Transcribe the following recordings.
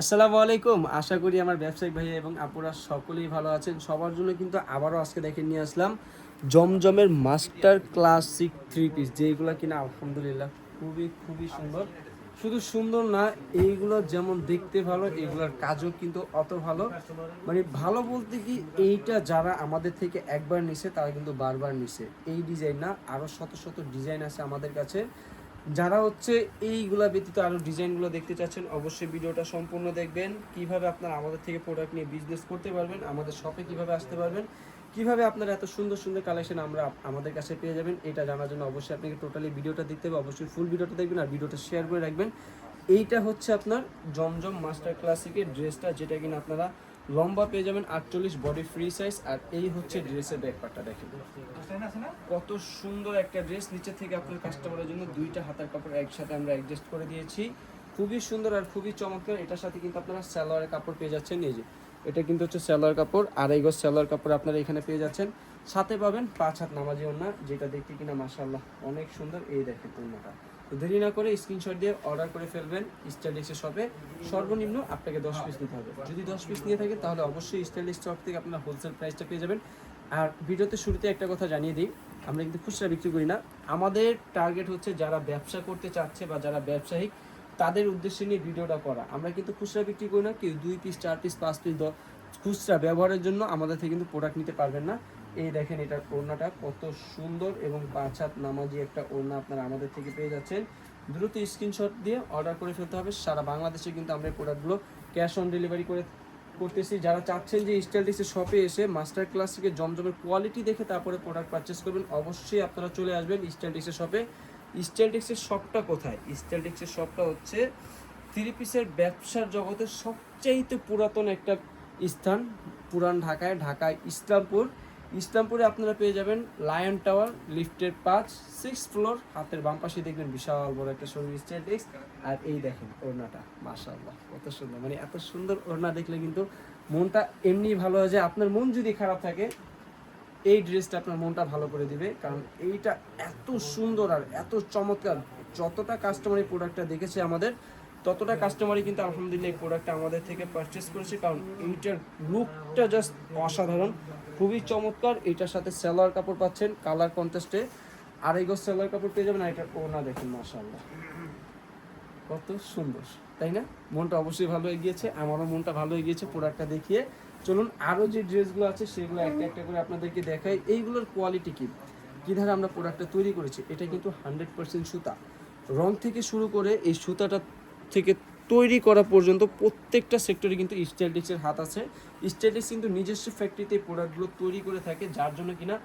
আসসালামু আলাইকুম। আশা করি আমার ব্যবসায়িক ভাই এবং আপুরা সকলেই ভালো আছেন। সবার জন্য কিন্তু আবারও আজকে দেখে নিয়ে আসলাম জমজমের মাস্টার ক্লাসিক থ্রি পিস যেগুলো কিনা আলহামদুলিল্লাহ খুবই খুবই সুন্দর। শুধু সুন্দর না, এইগুলো যেমন দেখতে ভালো এগুলোর কাজও কিন্তু অত ভালো। মানে ভালো বলতে কি, এইটা যারা আমাদের থেকে একবার নিছে, তারা কিন্তু বারবার নিছে। এই ডিজাইন না আরও শত শত ডিজাইন আছে আমাদের কাছে। যারা হচ্ছে এইগুলা ব্যতীত আরও ডিজাইনগুলো দেখতে চাচ্ছেন, অবশ্যই ভিডিওটা সম্পূর্ণ দেখবেন। কীভাবে আপনারা আমাদের থেকে প্রোডাক্ট নিয়ে বিজনেস করতে পারবেন, আমাদের শপে কীভাবে আসতে পারবেন, কীভাবে আপনারা এত সুন্দর সুন্দর কালেকশন আমরা আমাদের কাছে পেয়ে যাবেন, এটা জানার জন্য অবশ্যই আপনাকে টোটালি ভিডিওটা দেখতে হবে। অবশ্যই ফুল ভিডিওটা দেখবেন আর ভিডিওটা শেয়ার করে রাখবেন। এইটা হচ্ছে আপনার জমজম মাস্টার ক্লাসিকের ড্রেসটা যেটা কিনা আপনারা লম্বা পেয়ে যাবেন আটচল্লিশ বডি ফ্রি সাইজ আর এই হচ্ছে ড্রেসের ব্যাকপারটা দেখেন। কত সুন্দর একটা ড্রেস নিচে থেকে আপনার কাস্টমারের জন্য দুইটা হাতার কাপড় একসাথে আমরা অ্যাডজাস্ট করে দিয়েছি। খুবই সুন্দর আর খুবই চমৎকার, এটার সাথে কিন্তু আপনারা সালোয়ারের কাপড় পেয়ে যাচ্ছেন, এই যে। এটা কিন্তু হচ্ছে সালোয়ার কাপড়, আড়াই গজ সালোয়ার কাপড় আপনারা এখানে পেয়ে যাচ্ছেন। সাথে পাবেন পাঁচ হাত নামাজি ওন্না যেটা দেখতে কিনা মাশাআল্লাহ অনেক সুন্দর, এই দেখেন ওন্নাটা দেরি না করে স্ক্রিনশট দিয়ে অর্ডার করে ফেলবেন স্টাইলিশের শপে সর্বনিম্ন আপনাকে দশ পিস নিতে হবে। যদি দশ পিস নিয়ে থাকে, তাহলে অবশ্যই স্টাইলিশ শপ থেকে আপনার হোলসেল প্রাইসটা পেয়ে যাবেন। আর ভিডিওতে শুরুতে একটা কথা জানিয়ে দিই, আমরা কিন্তু খুচরা বিক্রি করি না। আমাদের টার্গেট হচ্ছে যারা ব্যবসা করতে চাচ্ছে বা যারা ব্যবসায়িক, তাদের উদ্দেশ্যে নিয়ে ভিডিওটা করা। আমরা কিন্তু খুচরা বিক্রি করি না, কেউ দুই পিস চার পিস পাঁচ পিস খুচরা ব্যবহারের জন্য আমাদের থেকে কিন্তু প্রোডাক্ট নিতে পারবেন না। এই দেখেন এটার ওড়নাটা কত সুন্দর এবং পাঁচ হাত নামাজি একটা ওড়না আপনারা আমাদের থেকে পেয়ে যাচ্ছেন। দ্রুত স্ক্রিনশট দিয়ে অর্ডার করে ফেলতে হবে। সারা বাংলাদেশে কিন্তু আমরা এই প্রোডাক্টগুলো ক্যাশ অন ডেলিভারি করে করতেছি। যারা চাচ্ছেন যে স্টাইলিশের শপে এসে মাস্টার ক্লাস থেকে জমজমের কোয়ালিটি দেখে তারপরে প্রোডাক্ট পারচেস করবেন, অবশ্যই আপনারা চলে আসবেন স্টাইলিশের শপে স্টাইলিশের শপটা কোথায়? স্টাইলিশের শপটা হচ্ছে থ্রি পিসের ব্যবসার জগতের সবচাইতে পুরাতন একটা স্থান, পুরান ঢাকায় ঢাকায় ইসলামপুর। ইসলামপুরে আপনারা পেয়ে যাবেন লায়ন টাওয়ার লিফটের পাঁচ সিক্স ফ্লোর হাতের বাম পাশে দেখবেন বিশাল বড় একটা শোরুম স্টেডিক্স আর এই দেখেন ওড়নাটা, মাশাআল্লাহ, কত সুন্দর মানে এত সুন্দর ওড়না দেখলে কিন্তু মনটা এমনি ভালো হয়ে যায়। আপনার মন যদি খারাপ থাকে, এই ড্রেসটা আপনার মনটা ভালো করে দিবে, কারণ এইটা এত সুন্দর আর এত চমৎকার, যতটা কাস্টমার এই প্রোডাক্টটা দেখেছে আমাদের ততটা কাস্টমারই কিন্তু আলহামদুলিল্লাহ এই প্রোডাক্টটা আমাদের থেকে পারচেস করেছে। কারণ এইটার লুকটা জাস্ট অসাধারণ, খুবই চমৎকার। এইটার সাথে সেলোয়ার কাপড় পাচ্ছেন কালার কন্টেস্টে আড়াই গজ সেলোয়ার কাপড় পেয়ে যাবেন, আর এটার ওনা দেখেন, মাশাআল্লাহ। কত সুন্দর, তাই না? মনটা অবশ্যই ভালো হয়ে গিয়েছে আমারও মনটা ভালো হয়ে গিয়েছে প্রোডাক্টটা দেখিয়ে। চলুন, আরও যে ড্রেসগুলো আছে, সেগুলো একটা একটা করে আপনাদেরকে দেখাই। এইগুলোর কোয়ালিটি কি? কী ধারে আমরা প্রোডাক্টটা তৈরি করেছি? এটা কিন্তু হান্ড্রেড পার্সেন্ট সুতা। রং থেকে শুরু করে এই সুতাটা থেকে তৈরি করা পর্যন্ত প্রত্যেকটা সেক্টরে কিন্তু স্টাইলিক্সের হাত আছে। স্টাইলিক্স কিন্তু নিজস্ব ফ্যাক্টরিতে প্রোডাক্টগুলো তৈরি করে থাকে, যার জন্য কিনা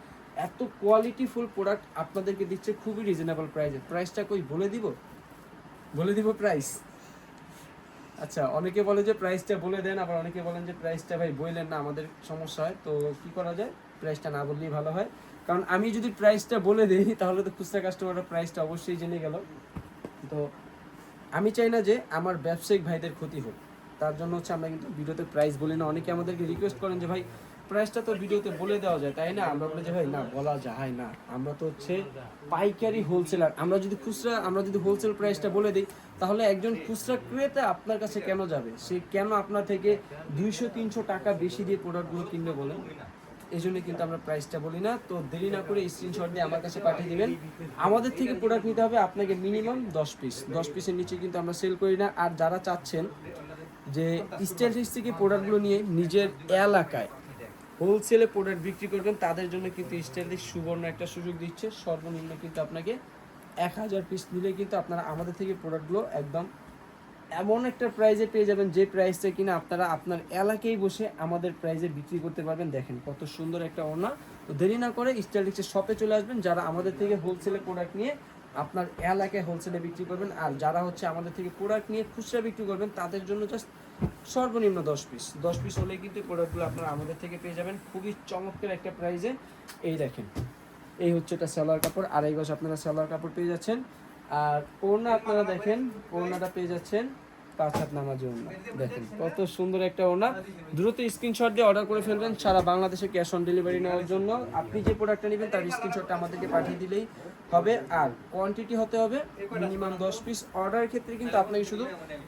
এত কোয়ালিটিফুল প্রোডাক্ট আপনাদেরকে দিচ্ছে খুবই রিজনেবল প্রাইসে প্রাইসটা কই, বলে দিব? বলে দিব প্রাইস আচ্ছা অনেকে বলে যে প্রাইসটা বলে দেন, আবার অনেকে বলেন যে প্রাইসটা ভাই বললেন না, আমাদের সমস্যা হয়। তো কি করা যায়? প্রাইসটা না বললেই ভালো হয়। কারণ আমি যদি প্রাইসটা বলে দিই, তাহলে তো খুচরা কাস্টমাররা প্রাইসটা অবশ্যই জেনে গেল। তো আমি চাই না যে আমার ব্যবসায়িক ভাইদের ক্ষতি হোক। তার জন্য হচ্ছে আমরা কিন্তু ভিডিওতে প্রাইস বলি না। অনেকে আমাদেরকে রিকোয়েস্ট করেন যে, ভাই প্রাইসটা তো ভিডিওতে বলে দেওয়া যায়, তাই না? আমরা বলি যে, ভাই, না, বলা যায় না। আমরা তো হচ্ছে পাইকারি হোলসেলার আমরা যদি খুচরা, আমরা যদি হোলসেল প্রাইসটা বলে দিই, তাহলে একজন খুচরা ক্রেতা আপনার কাছে কেন যাবে? সে কেন আপনার থেকে দুইশো, তিনশো টাকা বেশি দিয়ে প্রোডাক্টগুলো কিনবে বলেন? এই জন্য কিন্তু আমরা প্রাইসটা বলি না। তো দেরি না করে স্ক্রিনশট দিয়ে আমার কাছে পাঠিয়ে দিবেন। আমাদের থেকে প্রোডাক্ট নিতে হবে আপনাকে মিনিমাম দশ পিস দশ পিসের নিচে কিন্তু আমরা সেল করি না। আর যারা চাচ্ছেন যে স্টাইলিশ থেকে প্রোডাক্টগুলো নিয়ে নিজের এলাকায় হোলসেলে প্রোডাক্ট বিক্রি করবেন, তাদের জন্য কিন্তু স্টাইলিশ সুবর্ণ একটা সুযোগ দিচ্ছে। সর্বনিম্ন কিন্তু আপনাকে এক হাজার পিস নিলে কিন্তু আপনারা আমাদের থেকে প্রোডাক্টগুলো একদম এমন একটা প্রাইজে পেয়ে যাবেন যে প্রাইসটা কিনা আপনারা আপনার এলাকায় বসে আমাদের প্রাইজে বিক্রি করতে পারবেন। দেখেন কত সুন্দর একটা ওড়না। তো দেরি না করে স্টাইলিক্সের শপে চলে আসবেন। যারা আমাদের থেকে হোলসেলে প্রোডাক্ট নিয়ে আপনার এলাকায় হোলসেলে বিক্রি করবেন আর যারা হচ্ছে আমাদের থেকে প্রোডাক্ট নিয়ে খুচরা বিক্রি করবেন, তাদের জন্য জাস্ট সর্বনিম্ন দশ পিস দশ পিস হলে কিন্তু প্রোডাক্টগুলো আপনারা আমাদের থেকে পেয়ে যাবেন। খুবই চমৎকার একটা প্রাইজে এই দেখেন, এই হচ্ছে এটা সালোয়ার কাপড়। আড়াই গজ আপনারা সালোয়ার কাপড় পেয়ে যাচ্ছেন। আর ওড়না আপনারা দেখেন, ওড়নাটা পেয়ে যাচ্ছেন পাঁচ হাত নামাজি ওড়না। দেখেন কত সুন্দর একটা ওড়না। দ্রুত স্ক্রিনশট দিয়ে অর্ডার করে ফেলবেন সারা বাংলাদেশে ক্যাশ অন ডেলিভারি নেওয়ার জন্য। আপনি যে প্রোডাক্টটা নেবেন তার স্ক্রিনশটটা আমাদেরকে পাঠিয়ে দিলেই হবে। আর কোয়ান্টিটি হতে হবে মিনিমাম দশ পিস অর্ডারের ক্ষেত্রে কিন্তু আপনাকে শুধু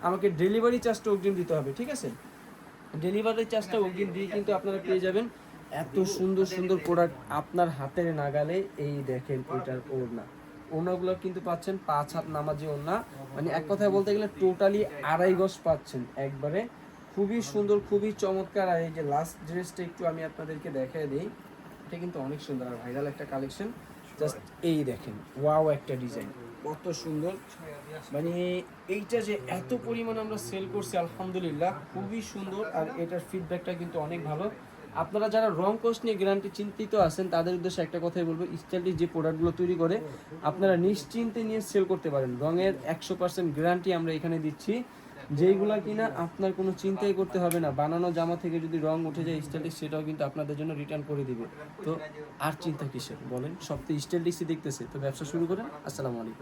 আমাকে ডেলিভারি চার্জটা অগ্রিম দিতে হবে, ঠিক আছে? ডেলিভারি চার্জটা অগ্রিম দিয়ে কিন্তু আপনারা পেয়ে যাবেন এত সুন্দর সুন্দর প্রোডাক্ট আপনার হাতের নাগালে। এই দেখেন এটার ওড়না। ওড়নাগুলো কিন্তু পাচ্ছেন পাঁচ হাত নামাজি ওড়না। মানে এক কথায় বলতে গেলে টোটালি আড়াই গজ পাচ্ছেন একবারে। খুবই সুন্দর, খুবই চমৎকার। আর এই যে লাস্ট ড্রেসটা একটু আমি আপনাদেরকে দেখাই দিই। এটা কিন্তু অনেক সুন্দর আর ভাইরাল একটা কালেকশন জাস্ট এই দেখেন ওয়াও একটা ডিজাইন কত সুন্দর। মানে এইটা যে এত পরিমাণ আমরা সেল করছি, আলহামদুলিল্লাহ, খুবই সুন্দর। আর এটার ফিডব্যাকটা কিন্তু অনেক ভালো। আপনারা যারা রং কোর্স নিয়ে গ্যারান্টি চিন্তিত আছেন, তাদের উদ্দেশ্যে একটা কথাই বলব, স্টাইলটি যে প্রোডাক্টগুলো তৈরি করে, আপনারা নিশ্চিন্তে নিয়ে সেল করতে পারেন। রঙের একশো পার্সেন্ট গ্যারান্টি আমরা এখানে দিচ্ছি। যেইগুলা কিনা আপনার কোনো চিন্তাই করতে হবে না, বানানো জামা থেকে যদি রং উঠে যায় স্টাইলিশ সেটাও কিন্তু আপনাদের জন্য রিটার্ন করে দিবে। তো আর চিন্তা কিসের? বলেন, সব তো স্টাইলিশই দেখতেছে। তো ব্যবসা শুরু করেন। আসসালামু আলাইকুম।